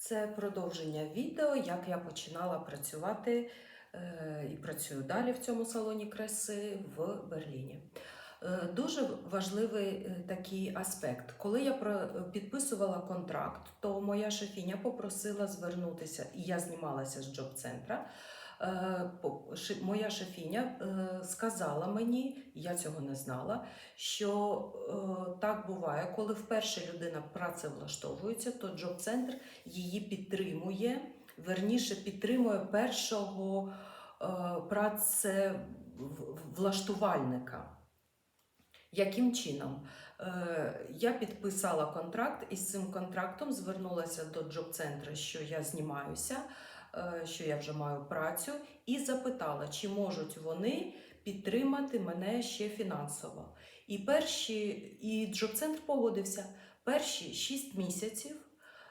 Це продовження відео, як я починала працювати е, і працюю далі в цьому салоні краси в Берліні. Е, Дуже важливий е, такий аспект. Коли я підписувала контракт, то моя шефіня попросила звернутися, і я знімалася з джоб-центра. Е, Моя шефіня е, сказала мені, я цього не знала, що е, так буває, коли вперше людина працевлаштовується, то джоб-центр її підтримує, верніше підтримує першого працевлаштувальника. Яким чином? Я підписала контракт і з цим контрактом звернулася до джоб-центру, що я знімаюся, що я вже маю працю, і запитала, чи можуть вони підтримати мене ще фінансово. І перші, і джоб-центр погодився. Перші 6 місяців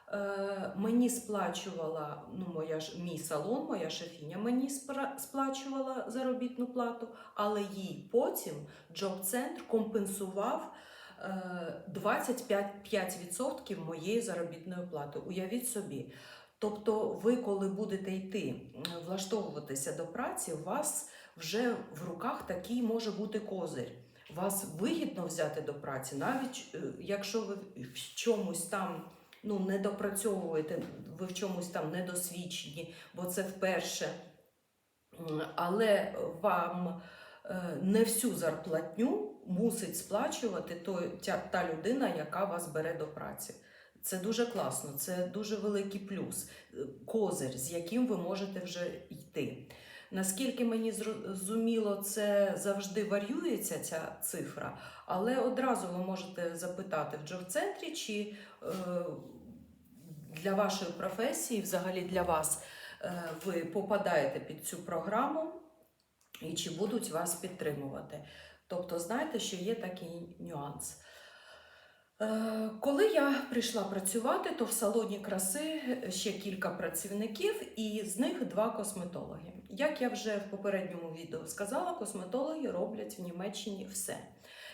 е, мені сплачувала ну, моя мій салон, моя шефіня мені сплачувала заробітну плату, але їй потім джоб-центр компенсував е, 25% моєї заробітної плати. Уявіть собі. Тобто, ви, коли будете йти влаштовуватися до праці, у вас вже в руках такий може бути козир. Вас вигідно взяти до праці, навіть е, якщо ви в чомусь там ну, не допрацьовуєте, ви в чомусь там недосвідчені, бо це вперше. Але вам е, не всю зарплатню мусить сплачувати та людина, яка вас бере до праці. Це дуже класно, це дуже великий плюс, е, козир, з яким ви можете вже йти. Наскільки мені зрозуміло, це завжди варіюється ця цифра, але одразу ви можете запитати в джоб-центрі, чи е, для вашої професії, взагалі для вас, е, ви попадаєте під цю програму і чи будуть вас підтримувати. Тобто, знаєте, що є такий нюанс. Е, Коли я прийшла працювати, то в салоні краси ще кілька працівників, і з них два косметологи. Як я вже в попередньому відео сказала, косметологи роблять в Німеччині все.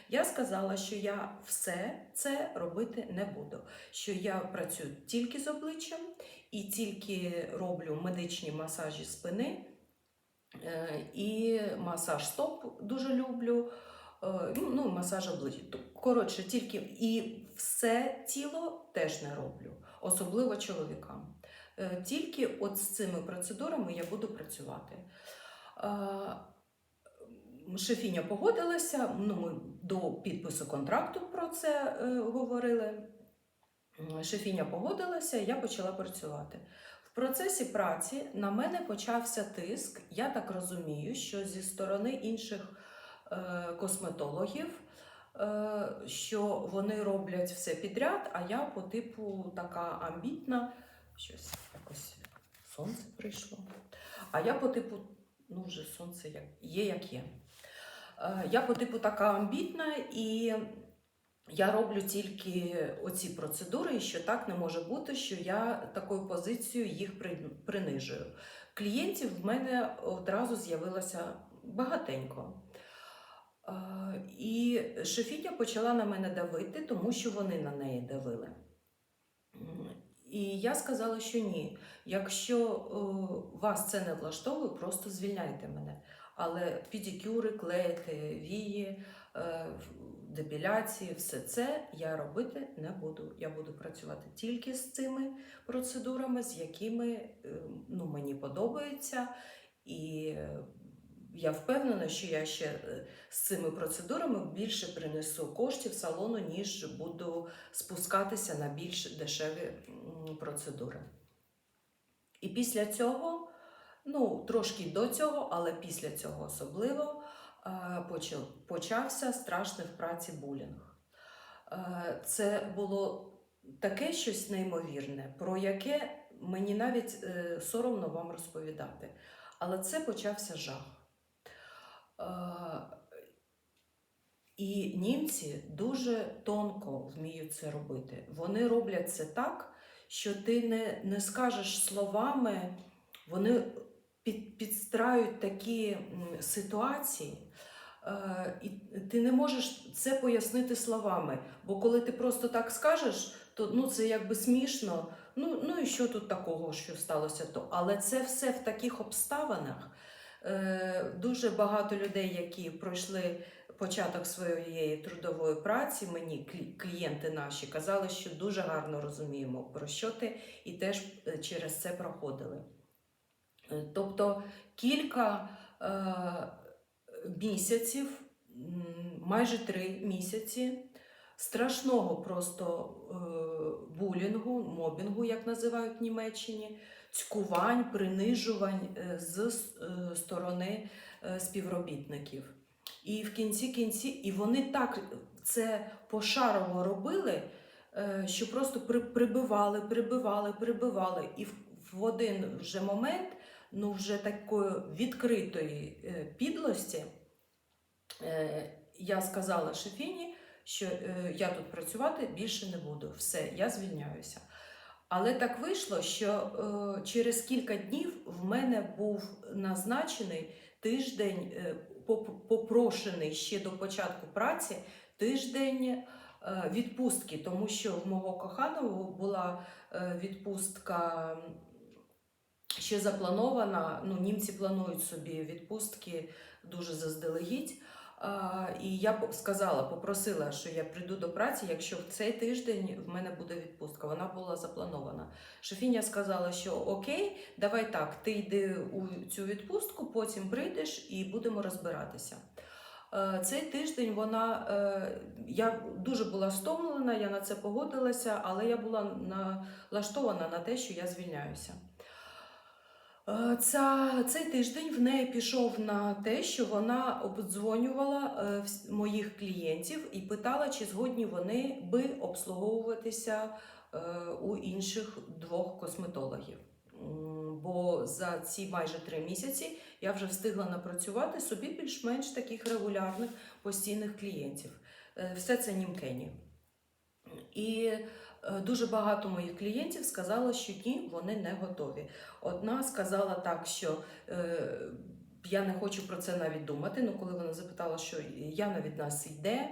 Я сказала, що я все це робити не буду. Що я працюю тільки з обличчям і тільки роблю медичні масажі спини е, і масаж стоп дуже люблю. Е, Ну, ну, масаж обличчя. Коротше, тільки і все тіло теж не роблю, особливо чоловікам. Е, Тільки от з цими процедурами я буду працювати. Е, Шефіня погодилася, ну, ми до підпису контракту про це говорили. Шефіня погодилася, я почала працювати. В процесі праці на мене почався тиск. Я так розумію, що зі сторони інших косметологів, е, що вони роблять все підряд, а я по типу така амбітна, щось якось сонце прийшло. А я по типу, ну вже сонце як, є, як є. Е, Я по типу така амбітна і я роблю тільки оці процедури, і що так не може бути, що я такою позицією їх принижую. Клієнтів в мене одразу з'явилося багатенько. І шефіня почала на мене давити, тому що вони на неї давили. І я сказала, що ні. Якщо е, вас це не влаштовує, просто звільняйте мене. Але педикюри, клеїти, вії, е, депіляції, все це я робити не буду. Я буду працювати тільки з цими процедурами, з якими е, ну, мені подобається. І е, я впевнена, що я ще е, з цими процедурами більше принесу коштів салону, ніж буду спускатися на більш дешеві процедури. І після цього, ну трошки до цього, але після цього особливо е, почався страшний в праці булінг. Е, Це було таке щось неймовірне, про яке мені навіть соромно вам розповідати. Але це почався жах. Е, І німці дуже тонко вміють це робити. Вони роблять це так, що ти не, не скажеш словами, вони під, підстраюють такі ситуації, е, і ти не можеш це пояснити словами. Бо коли ти просто так скажеш, то ну, це якби смішно, Ну, ну і що тут такого, що сталося то? Але це все в таких обставинах. Е, дуже багато людей, які пройшли початок своєї трудової праці, мені клієнти наші казали, що дуже гарно розуміємо, про що ти, і теж е, через це проходили. Е, Тобто кілька місяців, майже три місяці страшного просто е, булінгу, мобінгу, як називають в Німеччині, цькувань, принижувань е, з е, сторони е, співробітників. І в кінці кінці, і вони так це пошарово робили, що просто при, прибивали, прибивали, прибивали. І в, один вже момент, ну вже такої відкритої підлості, я сказала шефіні, що е, я тут працювати більше не буду. Все, я звільняюся. Але так вийшло, що е, через кілька днів в мене був назначений тиждень, е, попрошений ще до початку праці, тиждень відпустки, тому що в мого коханого була відпустка ще запланована. Ну, німці планують собі відпустки дуже заздалегідь. І я сказала, попросила, що я прийду до праці, якщо в цей тиждень в мене буде відпустка. Вона була запланована. Шефіня сказала, що окей, давай так, ти йди у цю відпустку, потім прийдеш і будемо розбиратися. Е, Цей тиждень вона е, я дуже була стомлена, я на це погодилася, але я була налаштована на те, що я звільняюся. Е, Ця, цей тиждень в неї пішов на те, що вона обдзвонювала е, моїх клієнтів і питала, чи згодні вони би обслуговуватися е, у інших двох косметологів. Бо за ці майже три місяці я вже встигла напрацювати собі більш-менш таких регулярних постійних клієнтів. Все це німкені. І дуже багато моїх клієнтів сказали, що ні, вони не готові. Одна сказала так, що е, я не хочу про це навіть думати. Ну, коли вона запитала, що Яна від нас йде, е,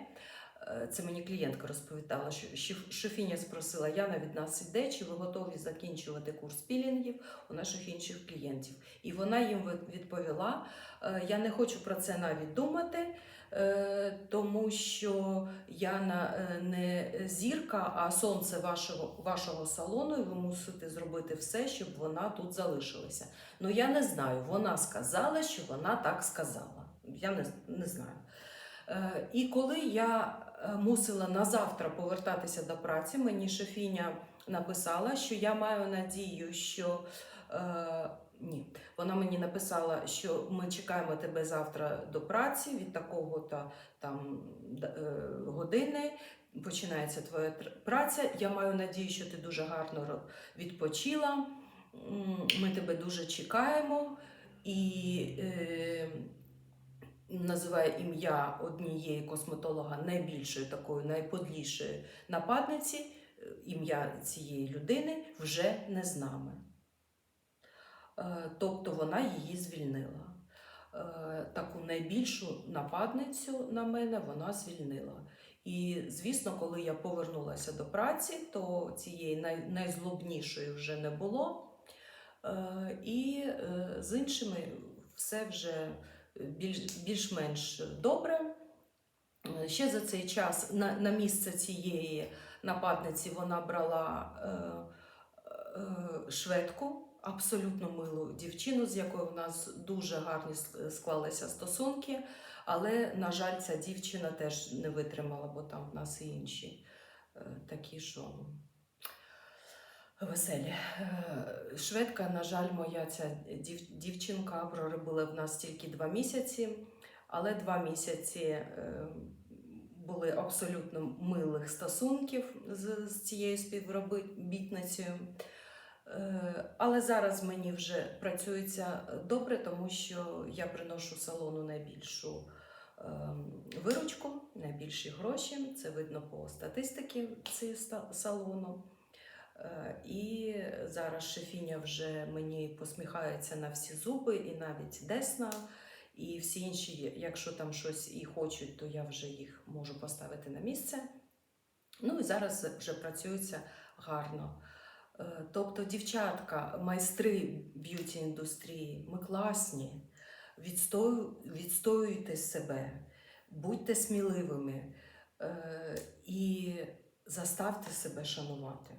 це мені клієнтка розповідала, що Шефіня спросила, Яна від нас йде, чи ви готові закінчувати курс пілінгів у наших інших клієнтів. І вона їм відповіла: е, я не хочу про це навіть думати. е, Тому що я е, не зірка, а сонце вашого, вашого салону, і ви мусите зробити все, щоб вона тут залишилася. Ну я не знаю. Вона сказала, що вона так сказала. Я не, не знаю. Е, і коли я е, мусила на завтра повертатися до праці, мені шефіня написала, що я маю надію, що. Е, ні, вона мені написала, що ми чекаємо тебе завтра до праці від такого-то там е, години. Починається твоя праця. Я маю надію, що ти дуже гарно відпочила. Ми тебе дуже чекаємо. І е, називає ім'я однієї косметолога найбільшої такої найподлішої нападниці. Е, Ім'я цієї людини вже не з нами. Е, Тобто вона її звільнила. Е, Таку найбільшу нападницю на мене вона звільнила. І, звісно, коли я повернулася до праці, то цієї най- найзлобнішої вже не було. І з іншими все вже більш-менш добре. Е, Ще за цей час на, на місце цієї нападниці вона брала е, е, шведку, абсолютно милу дівчину, з якою в нас дуже гарні склалися стосунки. Але, на жаль, ця дівчина теж не витримала, бо там в нас і інші е, такі, що веселі. Е, Шведка, на жаль, моя ця дів, дівчинка проробила в нас тільки два місяці, але два місяці е, були абсолютно милих стосунків з, з цією співробітницею. Е, Але зараз мені вже працюється добре, тому що я приношу салону найбільшу ем, виручку, найбільші гроші. Це видно по статистиці салону. Е, І зараз шефіня вже мені посміхається на всі зуби, і навіть десна, і всі інші, якщо там щось і хочуть, то я вже їх можу поставити на місце. Ну і зараз вже працюється гарно. Е, Тобто, дівчатка, майстри б'юті індустрії, ми класні. Відстою, відстоюйте себе, будьте сміливими е, і заставте себе шанувати.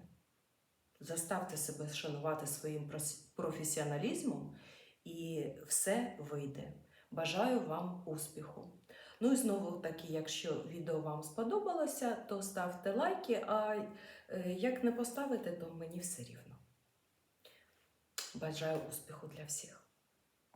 Заставте себе шанувати своїм професіоналізмом, і все вийде. Бажаю вам успіху. Ну і знову таки, якщо відео вам сподобалося, то ставте лайки, а е, як не поставите, то мені все рівно. Бажаю успіху для всіх.